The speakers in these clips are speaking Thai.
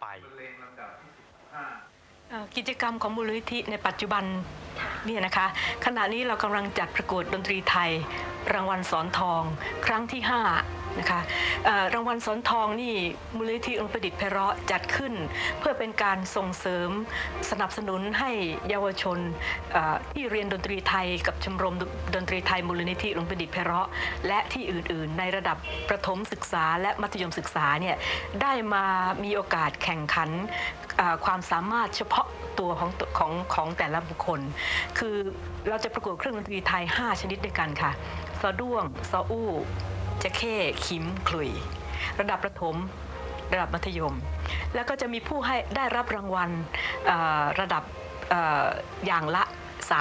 ไป เอ่อกิจกรรมของมูลนิธิในปัจจุบันเนี่ยนะคะ ขณะนี้เรากำลังจัดประกวดดนตรีไทย รางวัลสอนทอง ครั้งที่ 5 นะคะรางวัลสอนทองนี่มูลนิธิองค์ประดิษฐ์ไพราะจัดขึ้น เพื่อเป็นการส่งเสริมสนับสนุนให้เยาวชนที่เรียนดนตรีไทยกับชมรมดนตรีไทยมูลนิธิองค์ประดิษฐ์ไพราะและที่อื่น ๆ ในระดับประถมศึกษาและมัธยมศึกษาเนี่ยได้มามีโอกาสแข่งขันความสามารถเฉพาะตัวของของของแต่ละบุคคล คือเราจะประกวดเครื่องดนตรีไทย 5 ชนิดด้วยกันค่ะซอด้วงซออู้ จะเข้คิมคลุย ระดับประถม ระดับมัธยม แล้วก็จะมีผู้ให้ได้รับรางวัลระดับเอ่ออย่างละ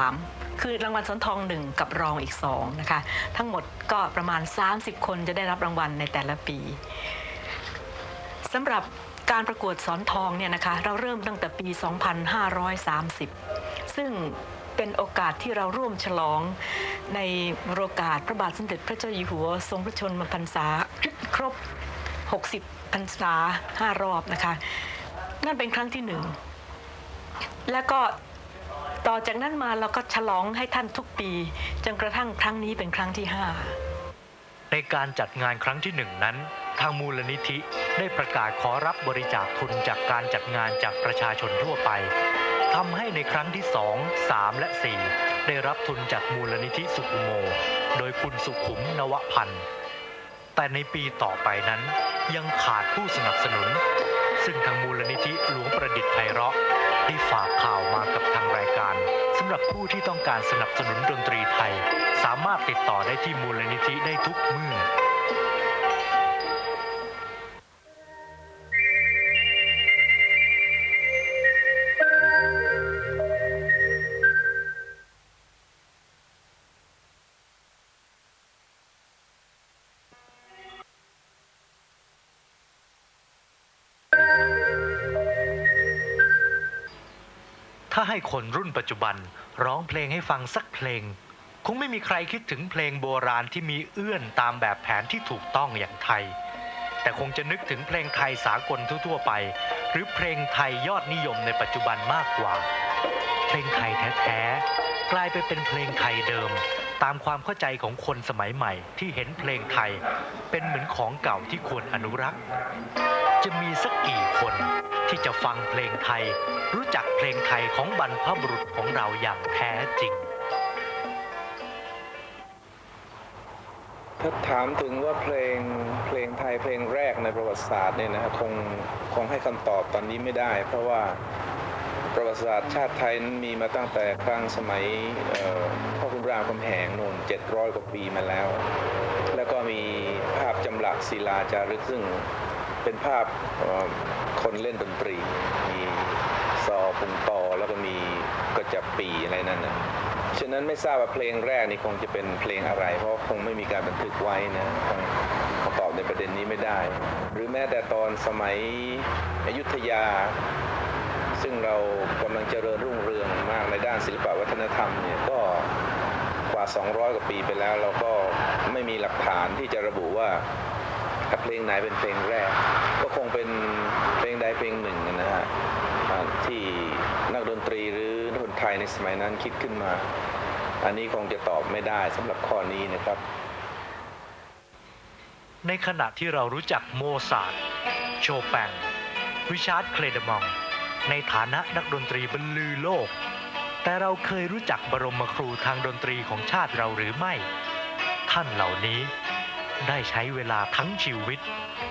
3 คือรางวัลสนทองหนึ่งกับรองอีก2นะคะ ทั้งหมดก็ประมาณ 30 คนจะได้รับรางวัลในแต่ละปีสำหรับการประกวดสอนทองเนี่ยนะคะเราเริ่มตั้งแต่ปี 2530 ซึ่ง เป็นโอกาสที่เราร่วมฉลอง ในโอกาสพระบาทสมเด็จพระเจ้าอยู่หัวทรงพระชนมพรรษา ครบ 60พรรษา5รอบนะคะ นั่นเป็นครั้งที่หนึ่งแล้วก็ต่อจากนั้นมาเราก็ฉลองให้ท่านทุกปีจนกระทั่งครั้งนี้เป็นครั้งที่ห้าในการจัดงานครั้งที่หนึ่งนั้น ทางมูลนิธิได้ประกาศขอรับบริจาคทุนจากการจัดงานจากประชาชนทั่วไป ทำให้ในครั้งที่ 2 3 และ 4 ได้รับทุนจากมูลนิธิสุขุโม โดยคุณสุขุมนวพันธ์ แต่ในปีต่อไปนั้นยังขาดผู้สนับสนุน ซึ่งทางมูลนิธิหลวงประดิษฐ์ไพเราะได้ฝากข่าวมากับทางรายการสำหรับผู้ที่ต้องการสนับสนุนดนตรีไทย สามารถติดต่อได้ที่มูลนิธิได้ทุกเมื่อ ให้คนรุ่นปัจจุบันร้องเพลงให้ฟังสักเพลง คงไม่มีใครคิดถึงเพลงโบราณที่มีเอื้อนตามแบบแผนที่ถูกต้องอย่างไทย แต่คงจะนึกถึงเพลงไทยสากลทั่วๆไป หรือเพลงไทยยอดนิยมในปัจจุบันมากกว่า เพลงไทยแท้ๆกลายไปเป็นเพลงไทยเดิม ตามความเข้าใจของคนสมัยใหม่ที่เห็นเพลงไทย เป็นเหมือนของเก่าที่ควรอนุรักษ์ จะมีสักกี่คนที่จะฟังเพลงไทย รู้จักเพลงไทยของบรรพบุรุษของเราอย่างแท้จริง ถ้าถามถึงว่าเพลงเพลงไทยเพลงแรกในประวัติศาสตร์เนี่ยนะครับคงคงให้คำตอบตอนนี้ไม่ได้ เพราะว่าประวัติศาสตร์ชาติไทยนั้นมีมาตั้งแต่ครั้งสมัยพ่อคุณรามคำแหงนู่น700 กว่าปีมาแล้ว แล้วก็มีภาพจำหลักศิลาจารึกซึ่ง เป็นภาพคนเล่นดนตรี มีซอปุงตอแล้วก็มีกระจับปีอะไรนั่นนะฉะนั้นไม่ทราบว่าเพลงแรกนี่คงจะเป็นเพลงอะไร เพราะคงไม่มีการบันทึกไว้นะคงตอบในประเด็นนี้ไม่ได้ หรือแม้แต่ตอนสมัยอยุธยา ซึ่งเรากำลังเจริญรุ่งเรืองมากในด้านศิลปวัฒนธรรมเนี่ยก็กว่า 200 กว่าปีไปแล้ว เราก็ไม่มีหลักฐานที่จะระบุว่า เพลงไหนเป็นเพลงแรก ก็คงเป็นเพลงใดเพลงหนึ่งนะฮะที่นักดนตรีหรือคนไทยในสมัยนั้นคิดขึ้นมา อันนี้คงจะตอบไม่ได้สำหรับข้อนี้นะครับ ในขณะที่เรารู้จักโมซาร์ทโชแปงริชาร์ดเคลเดมอง ในฐานะนักดนตรีบรรลือโลก แต่เราเคยรู้จักบรมครูทางดนตรีของชาติเราหรือไม่ ท่านเหล่านี้ ได้ใช้เวลาทั้งชีวิต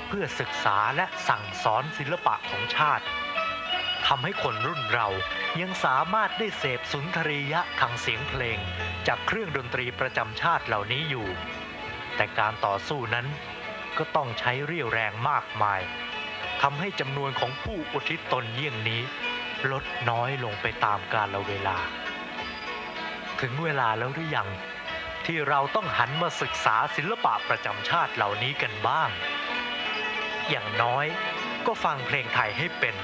เพื่อศึกษาและสั่งสอนศิลปะของชาติทำให้คนรุ่นเรายังสามารถได้เสพสุนทรียะทางเสียงเพลง จากเครื่องดนตรีประจำชาติเหล่านี้อยู่ แต่การต่อสู้นั้นก็ต้องใช้เรี่ยวแรงมากมายทำให้จำนวนของผู้อุทิศตนเยี่ยงนี้ ลดน้อยลงไปตามกาลเวลา ถึงเวลาแล้วหรือยัง ที่เราต้องหันมาศึกษาศิลปะประจำชาติเหล่านี้กันบ้าง อย่างน้อยก็ฟังเพลงไทยให้เป็น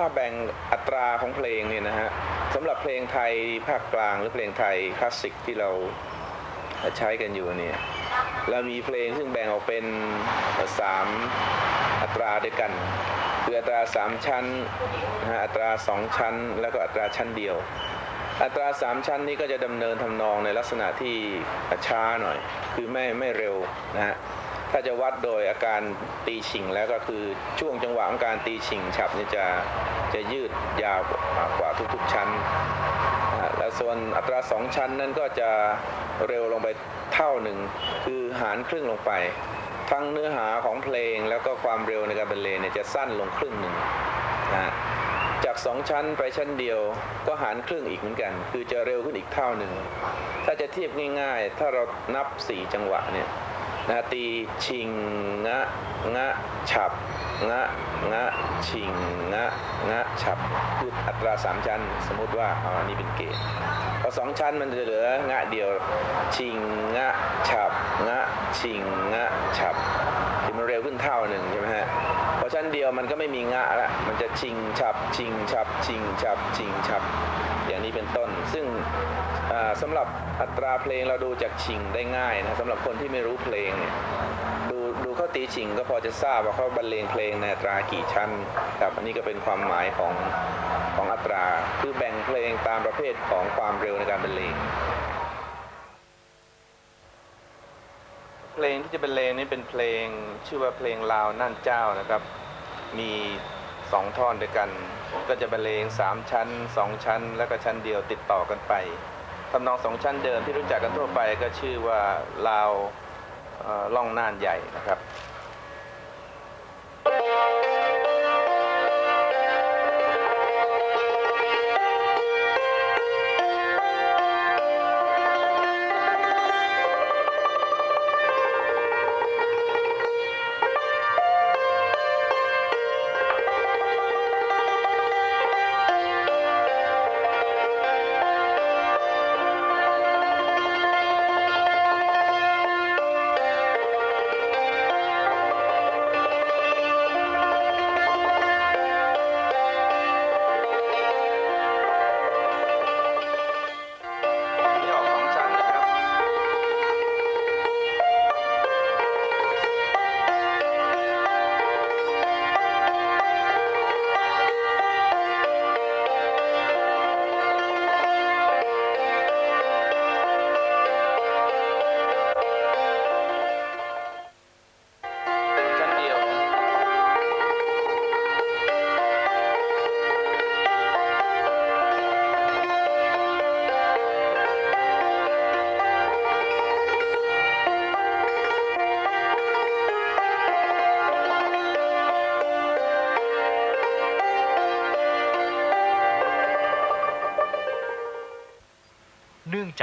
ถ้าแบ่งอัตราของเพลงเนี่ยนะฮะสำหรับเพลงไทยภาคกลางหรือเพลงไทยคลาสสิกที่เราใช้กันอยู่เนี่ยเรามีเพลงซึ่งแบ่งออกเป็นสามอัตราด้วยกัน คืออัตราสามชั้นนะฮะอัตราสองชั้น แล้วก็อัตราชั้นเดียว อัตราสามชั้นนี้ก็จะดำเนินทำนองในลักษณะที่ช้าหน่อย คือไม่ไม่เร็วนะฮะ ถ้าจะวัดโดยอาการตีฉิงแล้วก็คือช่วงจังหวะของการตีฉิงฉับเนี่ยจะจะยืดยาวกว่าทุกๆชั้น แล้วส่วนอัตราสองชั้นนั้นก็จะเร็วลงไปเท่าหนึ่งคือหารครึ่งลงไป ทั้งเนื้อหาของเพลงแล้วก็ความเร็วในการบรรเลงเนี่ยจะสั้นลงครึ่งหนึ่งนะฮะจากสองชั้นไปชั้นเดียวก็หารครึ่งอีกเหมือนกัน คือจะเร็วขึ้นอีกเท่าหนึ่งถ้าจะเทียบง่ายๆ ถ้าเรานับสี่จังหวะเนี่ย นะตีชิงงะงะฉับงะงะชิงงะงะฉับคืออัตราสามชั้น สมมุติว่าอาอันนี้เป็นเกณฑ์พอสองชั้นมันจะเหลืองะเดียวชิงงะฉับงะชิงงะฉับคือมันเร็วขึ้นเท่าหนึ่งใช่ไหมฮะพอชั้นเดียวมันก็ไม่มีงะละมันจะชิงฉับชิงฉับชิงฉับชิงฉับ อย่างนี้เป็นต้น ซึ่งอ่าสำหรับอัตราเพลงเราดูจากชิงได้ง่ายนะสำหรับคนที่ไม่รู้เพลงเนี่ยดูดูเขาตีชิงก็พอจะทราบว่าเขาบรรเลงเพลงในอัตรากี่ชั้นครับอันนี้ก็เป็นความหมายของของอัตรา คือแบ่งเพลงตามประเภทของความเร็วในการบรรเลงเพลงที่จะบรรเลงนี่เป็นเพลงชื่อว่าเพลงลาวนั่นเจ้านะครับ มี สองท่อนด้วยกัน ก็จะบรรเลงสามชั้นสองชั้น แล้วก็ชั้นเดียวติดต่อกันไปทำนองสองชั้นเดิมที่รู้จักกันทั่วไปก็ชื่อว่าลาวล่องน่านใหญ่นะครับ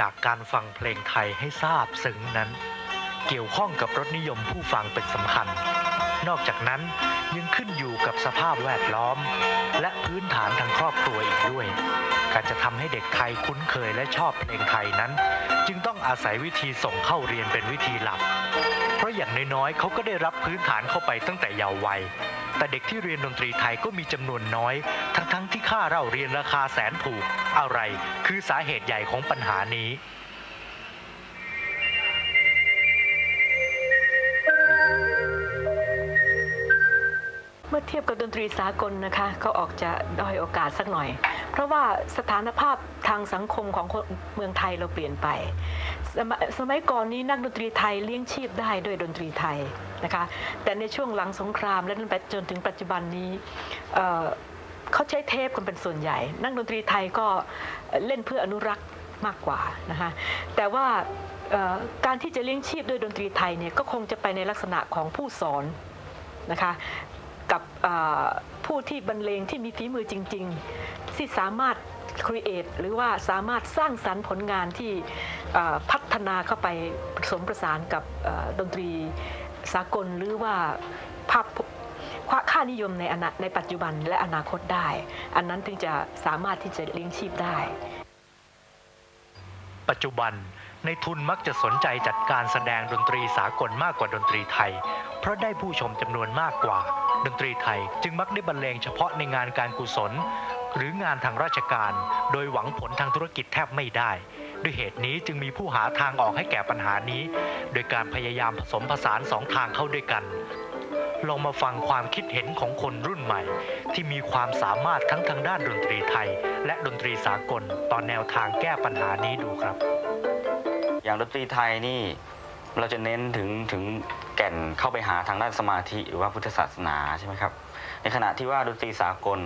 จากการฟังเพลงไทยให้ทราบซึ้งนั้น เกี่ยวข้องกับรสนิยมผู้ฟังเป็นสำคัญ นอกจากนั้นยังขึ้นอยู่กับสภาพแวดล้อม และพื้นฐานทางครอบครัวอีกด้วย การจะทำให้เด็กไทยคุ้นเคยและชอบเพลงไทยนั้น จึงต้องอาศัยวิธีส่งเข้าเรียนเป็นวิธีหลัก เพราะอย่างน้อยๆเขาก็ได้รับพื้นฐานเข้าไปตั้งแต่เยาว์วัย แต่เด็กที่เรียนดนตรีไทยก็มีจำนวนน้อย ทั้งๆที่ค่าเล่าเรียนราคาแสนถูก อะไรคือสาเหตุใหญ่ของปัญหานี้เมื่อเทียบกับดนตรีสากลนะคะก็ออกจะด้อยโอกาสสักหน่อย เพราะว่าสถานภาพทางสังคมของเมืองไทยเราเปลี่ยนไป สมสมัยก่อนนี้นักดนตรีไทยเลี้ยงชีพได้ด้วยดนตรีไทย นะคะแต่ในช่วงหลังสงครามและจนถึงปัจจุบันนี้เเขาใช้เทปกันเป็นส่วนใหญ่ นักดนตรีไทยก็เล่นเพื่ออนุรักษ์มากกว่านะคะแต่ว่าการที่จะเลี้ยงชีพด้วยดนตรีไทยเนี่ยก็คงจะไปในลักษณะของผู้สอนนะคะกับผู้ที่บรรเลงที่มีฝีมือจริง ๆ ที่สามารถครีเอทหรือว่าสามารถสร้างสรรค์ผลงานที่พัฒนาเข้าไปผสมประสานกับดนตรี สากลหรือว่าภาพค่านิยมในอนาในปัจจุบันและอนาคตได้ อันนั้นถึงจะสามารถที่จะเลี้ยงชีพได้ ปัจจุบันในทุนมักจะสนใจจัดการแสดงดนตรีสากลมากกว่าดนตรีไทย เพราะได้ผู้ชมจำนวนมากกว่า ดนตรีไทยจึงมักได้บรรเลงเฉพาะในงานการกุศล หรืองานทางราชการ โดยหวังผลทางธุรกิจแทบไม่ได้ ด้วยเหตุนี้จึงมีผู้หาทางออกให้แก่ปัญหานี้ โดยการพยายามผสมผสานสองทางเข้าด้วยกัน ลองมาฟังความคิดเห็นของคนรุ่นใหม่ ที่มีความสามารถทั้งทางด้านดนตรีไทย และดนตรีสากลต่อแนวทางแก้ปัญหานี้ดูครับ อย่างดนตรีไทยนี่เราจะเน้นถึงถึงแก่นเข้าไปหาทางด้านสมาธิหรือว่าพุทธศาสนาใช่ไหมครับ ในขณะที่ว่าดนตรีสากล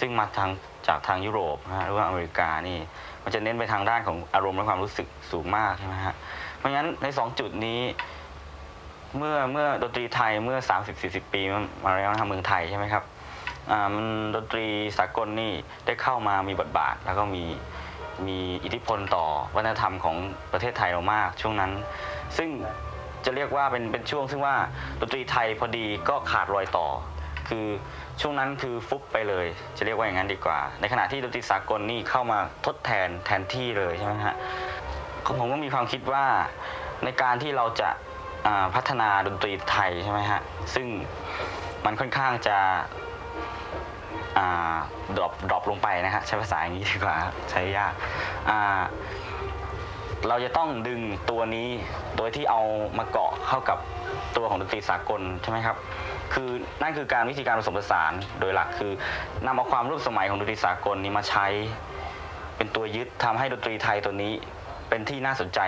ซึ่งมาทางจากทางยุโรปนะฮะหรือว่าอเมริกานี่ มันจะเน้นไปทางด้านของอารมณ์และความรู้สึกสูงมากใช่ไหมฮะเพราะงั้นในสองจุดนี้ เมื่อเมื่อดนตรีไทยเมื่อ 30-40 ปีมาแล้วทางเมืองไทยใช่ไหมครับอ่ามันดนตรีสากลนี่ได้เข้ามามีบทบาท แล้วก็มีมีอิทธิพลต่อวัฒนธรรมของประเทศไทยเรามากช่วงนั้น ซึ่งจะเรียกว่าเป็นเป็นช่วงซึ่งว่าดนตรีไทยพอดีก็ขาดรอยต่อ คือช่วงนั้นคือฟุบไปเลย จะเรียกว่าอย่างนั้นดีกว่า ในขณะที่ดนตรีสากลนี่เข้ามาทดแทนแทนที่เลยใช่ไหมฮะผมก็มีความคิดว่าในการที่เราจะพัฒนาดนตรีไทยใช่ไหมฮะซึ่งมันค่อนข้างจะดรอปดรอปลงไปนะฮะใช้ภาษาอย่างนี้ดีกว่าใช้ยากาเราจะต้องดึงตัวนี้โดยที่เอามาเกาะเข้ากับตัวของดนตรีสากลใช่ไหมครับ คือนั่นคือการวิธีการผสมผสานโดยหลักคือนำเอาความร่วมสมัยของดนตรีสากลนี้มาใช้ เป็นตัวยึดทำให้ดนตรีไทยตัวนี้เป็นที่น่าสนใจ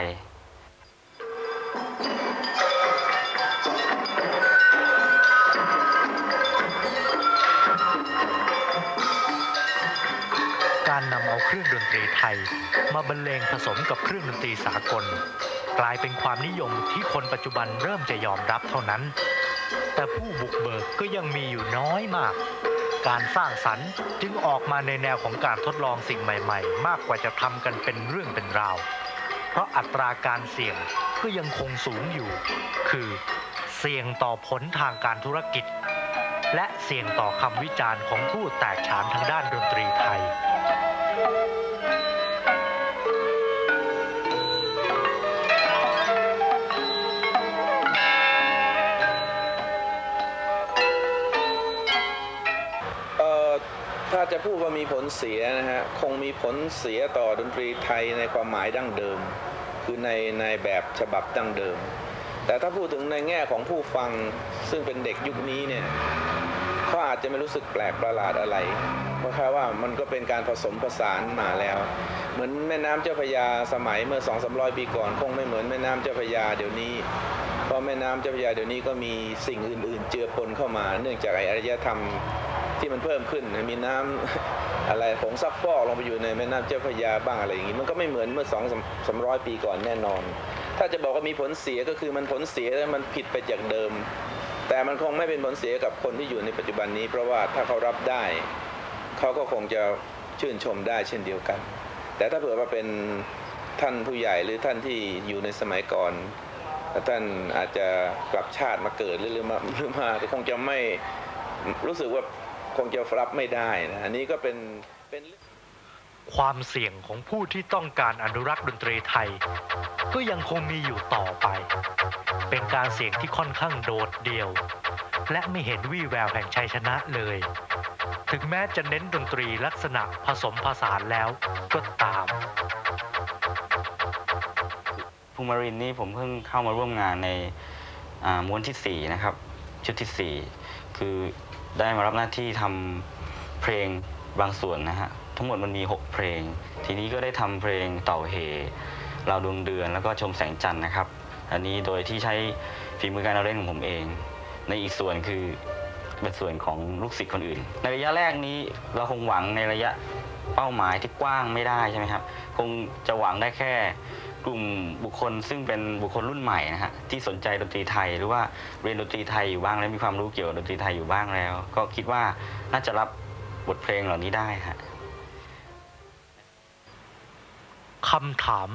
การนำเอาเครื่องดนตรีไทย มาบรรเลงผสมกับเครื่องดนตรีสากล กลายเป็นความนิยมที่คนปัจจุบันเริ่มจะยอมรับเท่านั้น แต่ผู้บุกเบิกก็ยังมีอยู่น้อยมาก การสร้างสรรค์จึงออกมาในแนวของการทดลองสิ่งใหม่ๆ มากกว่าจะทำกันเป็นเรื่องเป็นราว เพราะอัตราการเสี่ยงก็ยังคงสูงอยู่ คือเสี่ยงต่อผลทางการธุรกิจ และเสี่ยงต่อคำวิจารณ์ของผู้แตกฉานทางด้านดนตรีไทย ถ้าจะพูดว่ามีผลเสียนะฮะคงมีผลเสียต่อดนตรีไทยในความหมายดั้งเดิม คือในในแบบฉบับดั้งเดิม แต่ถ้าพูดถึงในแง่ของผู้ฟังซึ่งเป็นเด็กยุคนี้เนี่ยเขาอาจจะไม่รู้สึกแปลกประหลาดอะไร เพราะแค่ว่ามันก็เป็นการผสมผสานมาแล้ว เหมือนแม่น้ำเจ้าพยาสมัยเมื่อ2 3 0 0ปีก่อน คงไม่เหมือนแม่น้ำเจ้าพยาเดี๋ยวนี้เพราะแม่น้ำเจ้าพยาเดี๋ยวนี้ก็มีสิ่งอื่น ๆ เจือปนเข้ามา เนื่องจากไออารยธรรม ที่มันเพิ่มขึ้น มีน้ำอะไรผงซักฟอกลงไปอยู่ในแม่น้ำเจ้าพระยาบ้างอะไรอย่างนี้ มันก็ไม่เหมือนเมื่อสองสามร้อยปีก่อนแน่นอน ถ้าจะบอกว่ามีผลเสียก็คือมันผลเสียแล้วมันผิดไปจากเดิม แต่มันคงไม่เป็นผลเสียกับคนที่อยู่ในปัจจุบันนี้ เพราะว่าถ้าเขารับได้ เขาก็คงจะชื่นชมได้เช่นเดียวกัน แต่ถ้าเผื่อว่าเป็นท่านผู้ใหญ่หรือท่านที่อยู่ในสมัยก่อนท่านอาจจะกลับชาติมาเกิดหรือมาหรือมาคงจะไม่รู้สึกว่า คงจะรับไม่ได้นะอันนี้ก็เป็นเป็นเรื่องความเสี่ยงของผู้ที่ต้องการอนุรักษ์ดนตรีไทย ก็ยังคงมีอยู่ต่อไป เป็นการเสี่ยงที่ค่อนข้างโดดเดี่ยว และไม่เห็นวี่แววแห่งชัยชนะเลย ถึงแม้จะเน้นดนตรีลักษณะผสมผสานแล้วก็ตามภูมิรินทร์นี่ผมเพิ่งเข้ามาร่วมงานในอ่าม้วนที่4นะครับชุดที่ 4 คือ ได้มารับหน้าที่ทำเพลงบางส่วนนะฮะทั้งหมดมันมี 6 เพลง ทีนี้ก็ได้ทำเพลงเต่าเหเราดวงเดือนแล้วก็ชมแสงจันทร์นะครับ อันนี้โดยที่ใช้ฝีมือการเล่นของผมเอง ในอีกส่วนคือเป็นส่วนของลูกศิษย์คนอื่น ในระยะแรกนี้เราคงหวังในระยะ เป้าหมายที่กว้างไม่ได้ใช่ไหมครับ คงจะหวังได้แค่กลุ่มบุคคลซึ่งเป็นบุคคลรุ่นใหม่นะฮะที่สนใจดนตรีไทยหรือว่าเรียนดนตรีไทยอยู่บ้างและมีความรู้เกี่ยวกับดนตรีไทยอยู่บ้างแล้ว ก็คิดว่าน่าจะรับบทเพลงเหล่านี้ได้ฮะคำถาม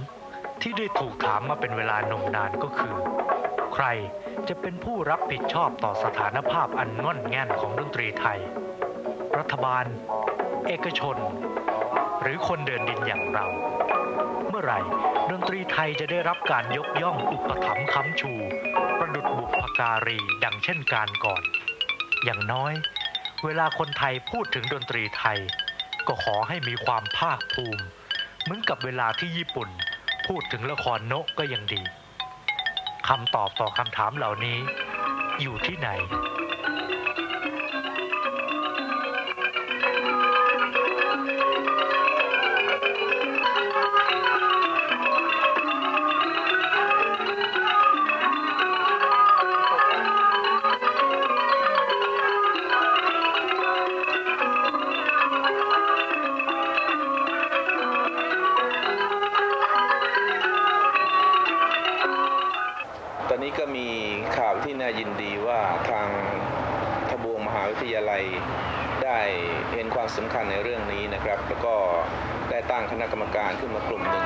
ที่ได้ถูกถามมาเป็นเวลานมนานก็คือ ใครจะเป็นผู้รับผิดชอบต่อสถานภาพอันง่อนแง่นของดนตรีไทย รัฐบาล เอกชน หรือคนเดินดินอย่างเรา เมื่อไหร่ดนตรีไทยจะได้รับการยกย่องอุปถัมภ์ค้ำชู ประดุดบุพการีดังเช่นการก่อน อย่างน้อย เวลาคนไทยพูดถึงดนตรีไทย ก็ขอให้มีความภาคภูมิ เหมือนกับเวลาที่ญี่ปุ่น พูดถึงละครโนะก็ยังดีคำตอบต่อคำถามเหล่านี้ อยู่ที่ไหน ความสำคัญในเรื่องนี้นะครับ แล้วก็ได้ตั้งคณะกรรมการขึ้นมากลุ่มหนึ่ง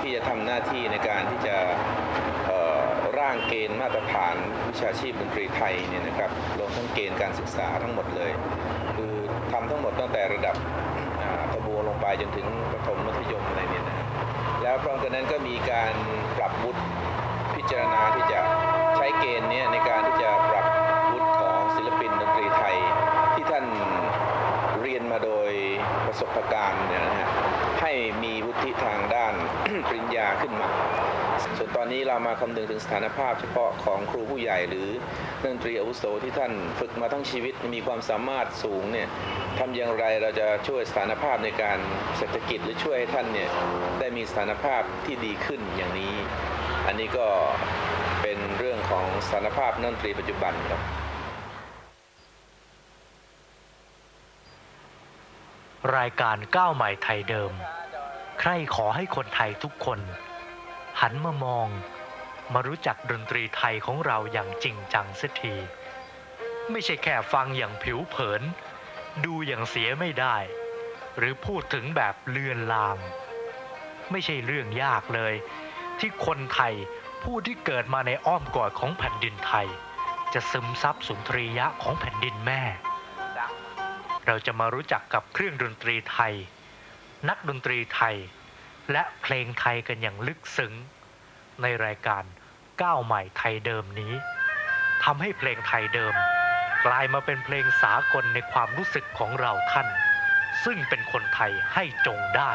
ที่จะทำหน้าที่ในการที่จะร่างเกณฑ์มาตรฐานวิชาชีพดนตรีไทยเนี่ยนะครับรวมทั้งเกณฑ์การศึกษาทั้งหมดเลย คือทำทั้งหมดตั้งแต่ระดับอ่าทบวลงไปจนถึงประถมมัธยมอะไรเนี่ยนะแล้วพร้อมกันนั้นก็มีการปรับวุฒิพิจารณาที่จะใช้เกณฑ์เนี้ในการที่จะปรับวุฒิของศิลปินดนตรีไทย ที่ท่านเรียนมาโดย ประสบการณ์เนี่ยนะฮะให้มีวุฒิทางด้านปริญญาขึ้นมา ส่วนตอนนี้เรามาคำนึงถึงสถานภาพเฉพาะของครูผู้ใหญ่หรือนักดนตรีอาวุโสที่ท่านฝึกมาทั้งชีวิตมีความสามารถสูงเนี่ยทำอย่างไรเราจะช่วยสถานภาพในการเศรษฐกิจหรือช่วยให้ท่านเนี่ยได้มีสถานภาพที่ดีขึ้นอย่างนี้ อันนี้ก็เป็นเรื่องของสถานภาพนักดนตรีปัจจุบันครับ รายการก้าวใหม่ไทยเดิม ใครขอให้คนไทยทุกคน หันมามอง มารู้จักดนตรีไทยของเราอย่างจริงจังเสียที ไม่ใช่แค่ฟังอย่างผิวเผิน ดูอย่างเสียไม่ได้ หรือพูดถึงแบบเลือนลาง ไม่ใช่เรื่องยากเลย ที่คนไทยผู้ที่เกิดมาในอ้อมกอดของแผ่นดินไทย จะซึมซับสุนทรียะของแผ่นดินแม่ เราจะมารู้จักกับเครื่องดนตรีไทย นักดนตรีไทย และเพลงไทยกันอย่างลึกซึ้ง ในรายการก้าวใหม่ไทยเดิมนี้ทำให้เพลงไทยเดิม กลายมาเป็นเพลงสากลในความรู้สึกของเราท่าน ซึ่งเป็นคนไทยให้จงได้